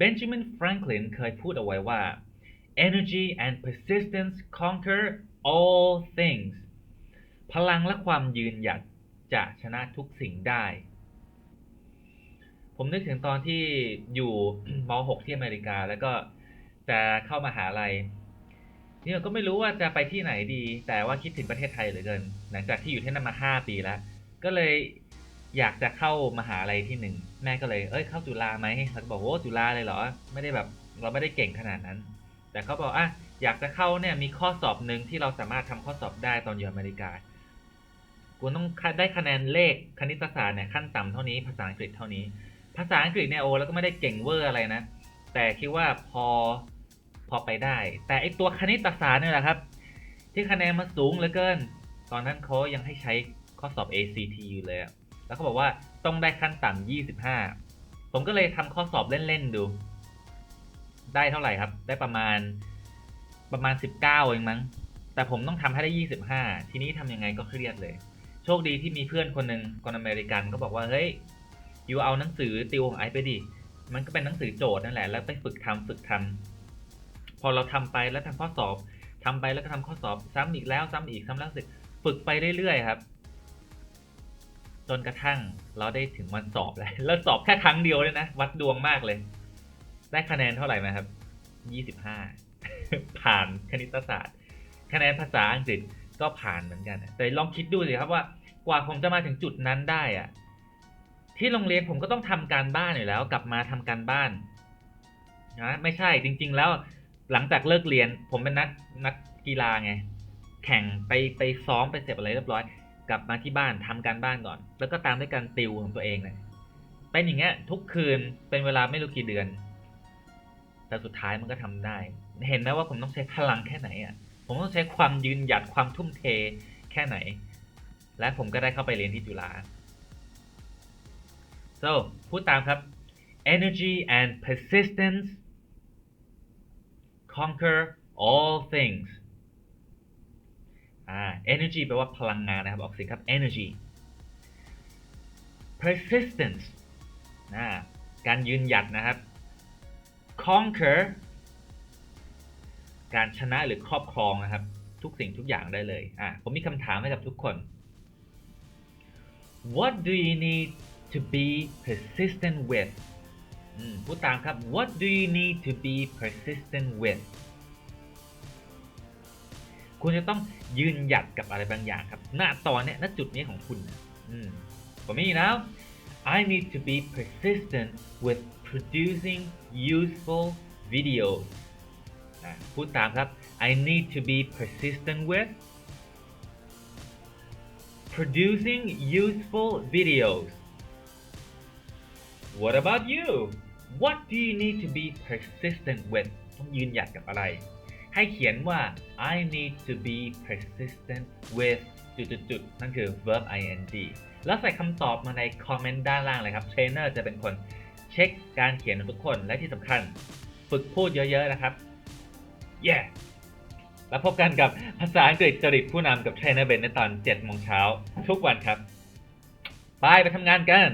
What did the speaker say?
Benjamin Franklin เคยพูดเอาไว้ว่า energy and persistence conquer all things พลังและความยืนหยัดจะชนะทุกสิ่งได้ ผมนึกถึงตอนที่อยู่ม .6 ที่อเมริกา แล้วก็จะเข้ามาหาลัยเนี่ยก็ไม่รู้ว่าจะไปที่ไหนดี แต่ว่าคิดถึงประเทศไทยเหลือเกิน หลังจากที่อยู่ที่นั่นมา 5 ปีแล้ว ก็เลย อยากจะเข้ามหาลัยที่หนึ่งแม่ก็เลยเอ้ยเข้าจุฬาไหมเราก็บอกโอ้จุฬาเลยเหรอ ไม่ได้แบบเราไม่ได้เก่งขนาดนั้น แต่เขาบอกอะอยากจะเข้าเนี่ยมีข้อสอบหนึ่งที่เราสามารถทำข้อสอบได้ตอนอยู่อเมริกาคุณต้องได้คะแนนเลขคณิตศาสตร์เนี่ยขั้นต่ำเท่านี้ภาษาอังกฤษเท่านี้ ภาษาอังกฤษเนี่ยโอ้แล้วก็ไม่ได้เก่งเวอร์อะไรนะ แต่คิดว่าพอพอไปได้ แต่ไอตัวคณิตศาสตร์เนี่ยแหละครับ ที่คะแนนมันสูงเหลือเกิน ตอนนั้นเขายังให้ใช้ข้อสอบ ACT อยู่เลยอะ แล้วเขาบอกว่าต้องได้ขั้นต่ำ25ผมก็เลยทำข้อสอบเล่น ๆ ดู ได้เท่าไหร่ครับ ได้ประมาณประมาณ19เองมั้ง แต่ผมต้องทำให้ได้25ทีนี้ทำยังไงก็เครียดเลย โชคดีที่มีเพื่อนคนหนึ่งคนอเมริกันก็บอกว่าเฮ้ยอยู่เอาหนังสือติวของไอไปดิ มันก็เป็นหนังสือโจทย์นั่นแหละ แล้วไปฝึกทำฝึกทำพอเราทำไปแล้วทำข้อสอบทำไปแล้วก็ทำข้อสอบซ้ำอีกแล้วซ้ำอีกซ้ำแล้วสึกฝึกไปเรื่อยๆครับ จนกระทั่งเราได้ถึงวันสอบแล้ว แล้วสอบแค่ครั้งเดียวเลยนะ วัดดวงมากเลย ได้คะแนนเท่าไหร่ไหมครับ25ผ่านคณิตศาสตร์ คะแนนภาษาอังกฤษก็ผ่านเหมือนกัน แต่ลองคิดดูสิครับว่ากว่าผมจะมาถึงจุดนั้นได้อะที่โรงเรียนผมก็ต้องทำการบ้านอยู่แล้ว กลับมาทำการบ้านนะไม่ใช่จริง ๆ แล้วหลังจากเลิกเรียน ผมเป็นนักนักกีฬาไง แข่งไปไปซ้อมไปเสร็จอะไรเรียบร้อย กลับมาที่บ้านทำการบ้านก่อน แล้วก็ตามด้วยการติวของตัวเองเลยเป็นอย่างเงี้ยทุกคืนเป็นเวลาไม่รู้กี่เดือน แต่สุดท้ายมันก็ทำได้ เห็นไหมว่าผมต้องใช้พลังแค่ไหนอะ ผมต้องใช้ความยืนหยัดความทุ่มเทแค่ไหน และผมก็ได้เข้าไปเรียนที่จุฬา so พูดตามครับ energy and persistence conquer all things อ่า energy แปลว่าพลังงานนะครับ ออกเสียงครับ energy persistence นะการยืนหยัดนะครับ conquer การชนะหรือครอบครองนะครับ ทุกสิ่งทุกอย่างได้เลยอะผมมีคำถามให้กับทุกคน What do you need to be persistent with พูดตามครับ What do you need to be persistent with คุณจะต้องยืนหยัดกับอะไรบางอย่างครับณตอนเนี้ยณจุดนี้ของคุณอืม For me now I need to be persistent with producing useful videos อะพูดตามครับ I need to be persistent with producing useful videos What about you What do you need to be persistent with ต้องยืนหยัดกับอะไร ให้เขียนว่า I need to be persistent with จุดๆนั่นคือ verb ing แล้วใส่คำตอบมาในคอมเมนต์ด้านล่างเลยครับ เทรนเนอร์จะเป็นคนเช็คการเขียนของทุกคน และที่สำคัญฝึกพูดเยอะๆนะครับ yeah แล้วพบกันกับภาษาอังกฤษจริตผู้นำกับเทรนเนอร์เบนในตอน7โมงเช้าทุกวันครับ ไปไปทำงานกัน